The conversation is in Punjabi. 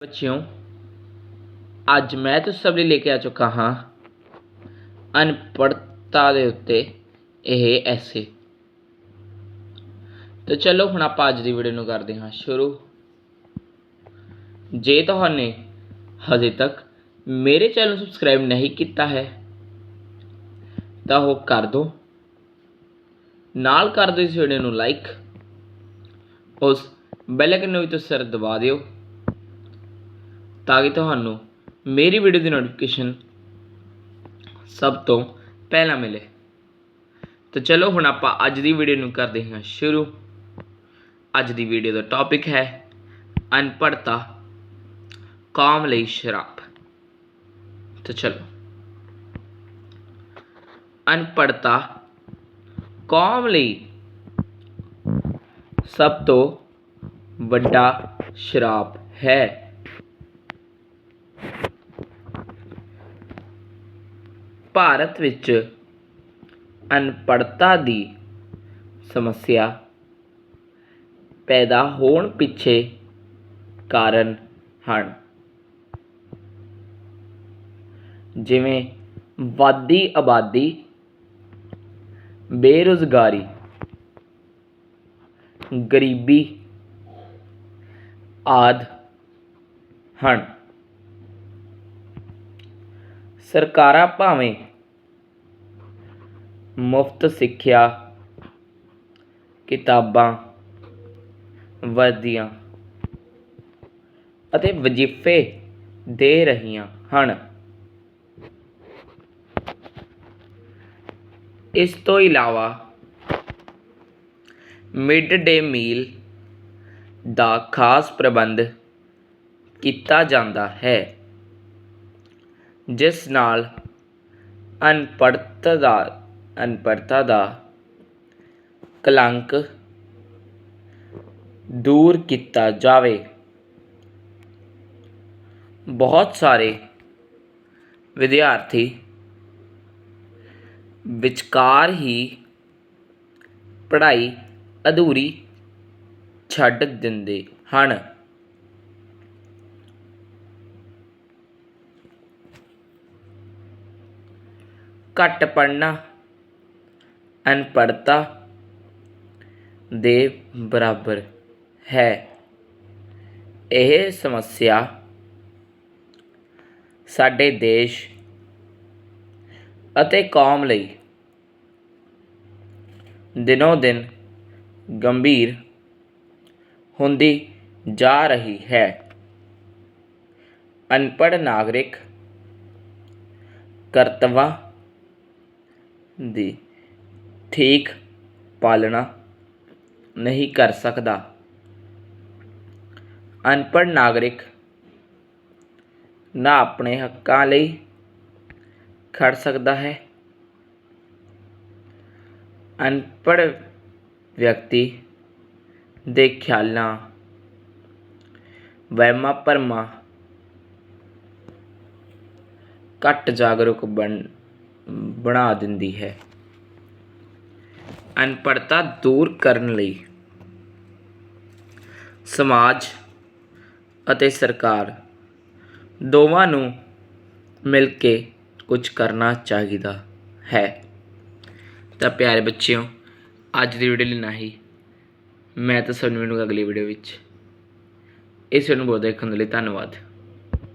ਬੱਚਿਓ, ਅੱਜ ਮੈਂ ਤੁਹਾਡੇ ਸਭ ਲਈ ਲੈ ਕੇ ਆ ਚੁੱਕਾ ਹਾਂ ਅਨਪੜ੍ਹਤਾ ਦੇ ਉੱਤੇ ਇਹ ਐਸੇ। ਤਾਂ ਚਲੋ ਹੁਣ ਆਪਾਂ ਅੱਜ ਦੀ ਵੀਡੀਓ ਨੂੰ ਕਰਦੇ ਹਾਂ ਸ਼ੁਰੂ। ਜੇ ਤੁਹਾਨੇ ਹਜੇ ਤੱਕ ਮੇਰੇ ਚੈਨਲ ਨੂੰ ਸਬਸਕ੍ਰਾਈਬ ਨਹੀਂ ਕੀਤਾ ਹੈ, ਤਾਂ ਉਹ ਕਰ ਦਿਓ ਨਾਲ ਕਰ ਦਿਓ ਇਸ ਵੀਡੀਓ ਨੂੰ ਲਾਈਕ ਉਸ ਬੈਲ ਆਈਕਨ ਨੂੰ ਵੀ ਤੁਸੀਂ ਸਰ ਦਬਾ ਦਿਓ। ਤਾਂ ਕਿ ਤੁਹਾਨੂੰ ਮੇਰੀ ਵੀਡੀਓ ਦੀ ਨੋਟੀਫਿਕੇਸ਼ਨ ਸਭ ਤੋਂ ਪਹਿਲਾਂ ਮਿਲੇ। ਤਾਂ ਚਲੋ ਹੁਣ ਆਪਾਂ ਅੱਜ ਦੀ ਵੀਡੀਓ ਨੂੰ ਕਰਦੇ ਹਾਂ ਸ਼ੁਰੂ। ਅੱਜ ਦੀ ਵੀਡੀਓ ਦਾ ਟੌਪਿਕ ਹੈ ਅਨਪੜ੍ਹਤਾ, ਕੌਮ ਲਈ ਸ਼ਰਾਪ ਤਾਂ ਚਲੋ। ਅਨਪੜ੍ਹਤਾ ਕੌਮ ਲਈ ਸਭ ਤੋਂ ਵੱਡਾ ਸ਼ਰਾਪ ਹੈ। ਭਾਰਤ ਵਿੱਚ ਅਨਪੜ੍ਹਤਾ ਦੀ ਸਮੱਸਿਆ ਪੈਦਾ ਹੋਣ ਪਿੱਛੇ ਕਾਰਨ ਹਨ। ਜਿਵੇਂ ਵੱਧਦੀ ਆਬਾਦੀ, ਬੇਰੁਜ਼ਗਾਰੀ, ਗਰੀਬੀ ਆਦਿ ਹਨ। ਸਰਕਾਰਾਂ ਭਾਵੇਂ ਮੁਫਤ ਸਿੱਖਿਆ ਕਿਤਾਬਾਂ ਵਰਦੀਆਂ ਅਤੇ ਵਜ਼ੀਫੇ ਦੇ ਰਹੀਆਂ ਹਨ। ਇਸ ਤੋਂ ਇਲਾਵਾ ਮਿਡ ਡੇ ਮੀਲ ਦਾ ਖਾਸ ਪ੍ਰਬੰਧ ਕੀਤਾ ਜਾਂਦਾ ਹੈ, ਜਿਸ ਨਾਲ ਅਨਪੜ੍ਹਤਾ ਦਾ ਅਨਪੜ੍ਹਤਾ ਦਾ ਕਲੰਕ ਦੂਰ ਕੀਤਾ ਜਾਵੇ। ਬਹੁਤ ਸਾਰੇ ਵਿਦਿਆਰਥੀ ਵਿਚਕਾਰ ਹੀ ਪੜ੍ਹਾਈ ਅਧੂਰੀ ਛੱਡ ਦਿੰਦੇ ਹਨ। ਘੱਟ ਪੜ੍ਹਨਾ ਅਨਪੜ੍ਹਤਾ ਦੇ ਬਰਾਬਰ ਹੈ। ਇਹ ਸਮੱਸਿਆ ਸਾਡੇ ਦੇਸ਼ ਅਤੇ ਕੌਮ ਲਈ ਦਿਨੋ ਦਿਨ ਗੰਭੀਰ ਹੁੰਦੀ ਜਾ ਰਹੀ ਹੈ। ਅਨਪੜ੍ਹ ਨਾਗਰਿਕ ਕਰਤੱਵਾਂ ਦੀ ਠੀਕ ਪਾਲਣਾ ਨਹੀਂ ਕਰ ਸਕਦਾ। ਅਨਪੜ੍ਹ ਨਾਗਰਿਕ ਨਾ ਆਪਣੇ ਹੱਕਾਂ ਲਈ ਖੜ ਸਕਦਾ ਹੈ। ਅਨਪੜ੍ਹ ਵਿਅਕਤੀ ਦੇ ਖਿਆਲਾਂ, ਵਹਿਮਾਂ ਭਰਮਾਂ ਘੱਟ ਜਾਗਰੂਕ ਬਣ, ਬਣਾ ਦਿੰਦੀ ਹੈ। ਅਨਪੜ੍ਹਤਾ ਦੂਰ ਕਰਨ ਲਈ ਸਮਾਜ ਅਤੇ ਸਰਕਾਰ ਦੋਵਾਂ ਨੂੰ ਮਿਲ ਕੇ ਕੁਝ ਕਰਨਾ ਚਾਹੀਦਾ ਹੈ। ਤਾਂ ਪਿਆਰੇ ਬੱਚਿਓ, ਅੱਜ ਦੀ ਵੀਡੀਓ ਲਈ ਨਹੀਂ ਮੈਂ ਤਾਂ ਤੁਹਾਨੂੰ ਮਿਲੂੰਗਾ ਅਗਲੀ ਵੀਡੀਓ ਵਿੱਚ ਇਸ ਨੂੰ ਬਹੁਤ ਦੇਖਣ ਦੇ ਲਈ ਧੰਨਵਾਦ।